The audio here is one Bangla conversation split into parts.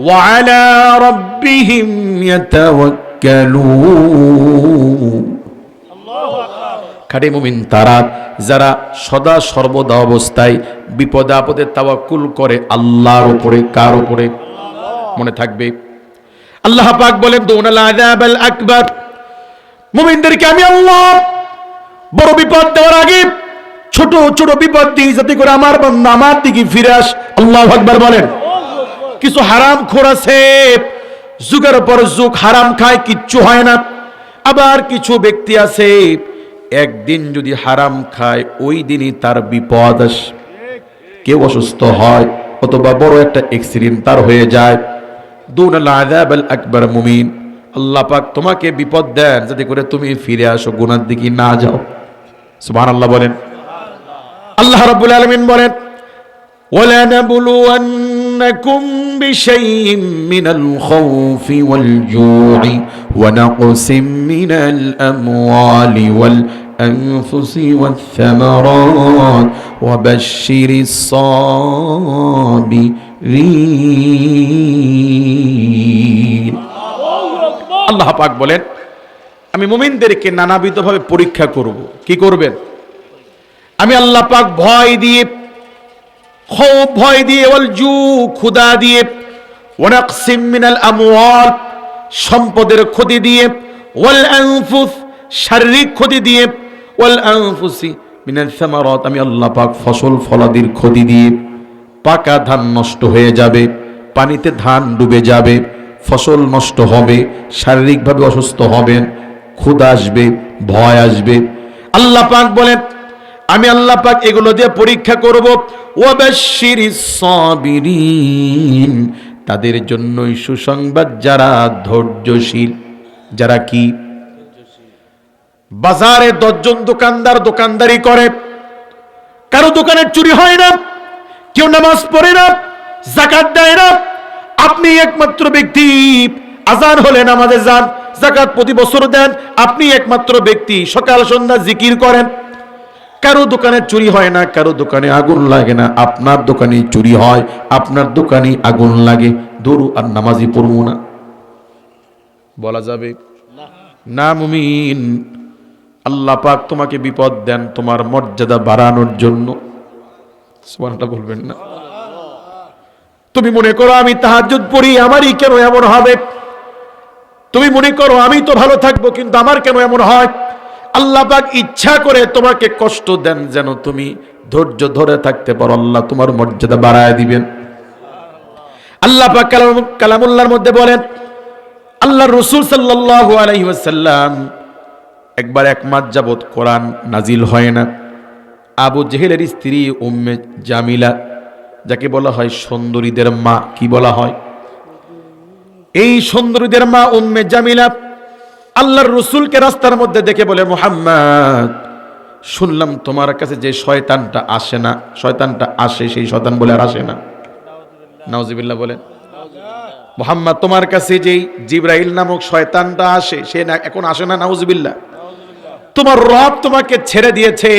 وعلى ربهم يتوكلون খাটে মুমিন তারা যারা সদা সর্বদা অবস্থায় বিপদে আপদে তাওয়াক্কুল করে আল্লাহর উপরে কার উপরে মনে থাকবে আল্লাহ পাক বলেন দৌনাল আযাবাল আকবার মুমিনদেরকে আমি আল্লাহ বড় বিপদ দেওয়ার আগে ছোট ছোট বিপদ দিই যাতে করে আমার বান্দা আমার দিকে ফিরে আস আল্লাহ আকবার বলেন কিছু হারাম খোর আছে। যুগের পর যুগ হারাম খায়, কিচ্ছু হয় না। আবার কিছু ব্যক্তি আছে, একদিন যদি হারাম খায়, ওই দিনই তার বিপদ আসে। কেউ অসুস্থ হয়, অথবা বড় একটা অ্যাক্সিডেন্ট তার হয়ে যায়। আযাব মুমিন। আল্লাহ পাক তোমাকে বিপদ দেন, যাতে করে তুমি ফিরে আসো, গুনার দিকে না যাও। সুবহানাল্লাহ বলেন। আল্লাহ বলেন ولنبلونكم بشيء من الخوف والجوع ونقص من الأموال والأنفس والثمرات وبشر الصابرين আল্লাহ পাক বলেন আমি মুমিনদেরকে নানাবিধভাবে পরীক্ষা করব কি করবেন আমি আল্লাহ পাক ভয় দিয়ে খুব ভয় দিয়ে ওয়াল জু ক্ষুদা দিয়ে, ওয়ানাকসিম মিনাল আমওয়াল সম্পদের ক্ষতি দিয়ে, ওয়াল আনফুস, শারীরিক ক্ষতি দিয়ে, ওয়াল আনফুসি মিনাল সামারাত, আমি আল্লাহ পাক ফসল ফলাদির ক্ষতি দিয়ে, পাকা ধান নষ্ট হয়ে যাবে, পানিতে ধান ডুবে যাবে, ফসল নষ্ট হবে, শারীরিকভাবে অসুস্থ হবেন, ক্ষুধা আসবে, ভয় আসবে। আল্লাহ পাক বলেন আমি আল্লাহ পাক এগুলো দিয়ে পরীক্ষা করব। ওয়াবাশশিরিস সাবিরিন, তাদের জন্যই সুসংবাদ যারা ধৈর্যশীল। যারা কি? বাজারে দশজন দোকানদার দোকানদারি করে। কারও দোকানে চুরি হয় না, কেউ নামাজ পড়ে না, জাকাত দেয় না। আপনি একমাত্র ব্যক্তি, আজান হলে নামাজে যান, জাকাত প্রতি বছর দেন। আপনি একমাত্র ব্যক্তি, সকাল সন্ধ্যা জিকির করেন। কারও দোকানে চুরি হয় না, কারও দোকানে আগুন লাগে না। আপনার দোকানে চুরি হয়, আপনার দোকানে আগুন লাগে। দৌড়ু আর নামাজি পড়ব না। বলা যাবে? না মুমিন। আল্লাহ পাক তোমাকে বিপদ দেন তোমার মর্যাদা বাড়ানোর জন্য। সুবহানাল্লাহ বলবেন না। তুমি মনে করো আমি তাহাজ্জুদ পড়ি, আমারই কেন এমন হবে? তুমি মনে করো আমি তো ভালো থাকব, কিন্তু আমার কেন এমন হয়? আল্লাহ পাক ইচ্ছা করে তোমাকে কষ্ট দেন যেন তুমি ধৈর্য ধরে থাকতে পারো। আল্লাহ তোমার মর্যাদা বাড়ায় দিবেন। আল্লাহ পাক কালামুল্লাহর মধ্যে বলেন আল্লাহ রসুল সাল্লাল্লাহু আলাইহি ওয়াসাল্লাম একবার এক মাস যাবত কোরআন নাজিল হয় না। আবু জেহেলের স্ত্রী উম্মে জামিলা, যাকে বলা হয় সুন্দরীদের মা, কি বলা হয়? এই সুন্দরীদের মা উম্মে জামিলা আল্লাহর রসুলকে রাস্তার মধ্যে দেখে বলে, মোহাম্মদ, শুনলাম তোমার কাছে যে শয়তানটা আসে না, শয়তানটা আসে, সেই শয়তান বলে আর আসে না। নাউজিবিল্লাহ বলেন। মোহাম্মদ, তোমার কাছে যেই জিব্রাইল নামক শয়তানটা আসে, সে না, এখন আসে না? নাউজিবিল্লাহ। তোমার রব তোমাকে ছেড়ে দিয়েছে,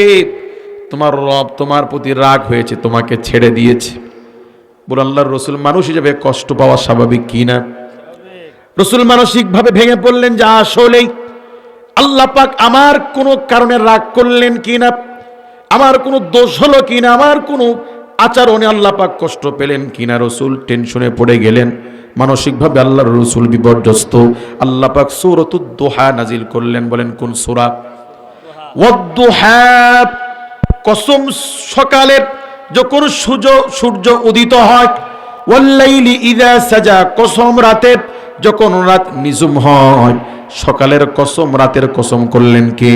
তোমার রব তোমার প্রতি রাগ হয়েছে, তোমাকে ছেড়ে দিয়েছে। বলে আল্লাহর রসুল, মানুষ হিসেবে কষ্ট পাওয়া স্বাভাবিক কি না? রসুল মানসিকভাবে ভেঙে পড়লেন, যে আসলেই আল্লাহ পাক আমার কোনো কারণে রাগ করলেন কি না আমার কোনো দোষ হলো কিনা? আমার কোনো আচরণে আল্লাহ পাক কষ্ট পেলেন কিনা? রসুল টেনশনে পড়ে গেলেন। মানসিকভাবে আল্লাহর রসুল বিপর্যস্ত। আল্লাহ পাক সৌরতুদ্দোহা নাজিল করলেন, বলেন, কোন সুরা? কসম সকালের যখন সূর্য সূর্য উদিত হয় ওয়াল্লাইলি ইদা সাজা, কসম রাতের যখন রাত নিজুম হয় সকালের কসম রাতের কসম করলেন কে?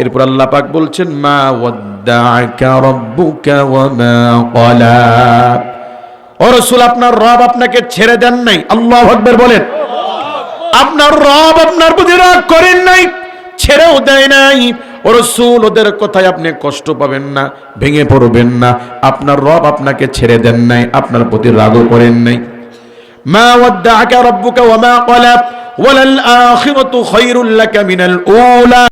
এরপর আল্লাহ পাক বলছেন মা ওয়াদ্দাআকা রাব্বুকা ওয়া মা ক্বালা ও রাসূল আপনার রব আপনাকে ছেড়ে দেন নাই। আল্লাহু আকবার বলেন। আপনার রব আপনার প্রতি রাগ করেন নাই ছেড়েও দেয় নাই। ও রসুল ওদের কথায় আপনি কষ্ট পাবেন না ভেঙে পড়বেন না। আপনার রব আপনাকে ছেড়ে দেন নাই আপনার প্রতি রাগও করেন নাই। ما ودعك ربك وما قلى وللآخرة خير لك من الأولى.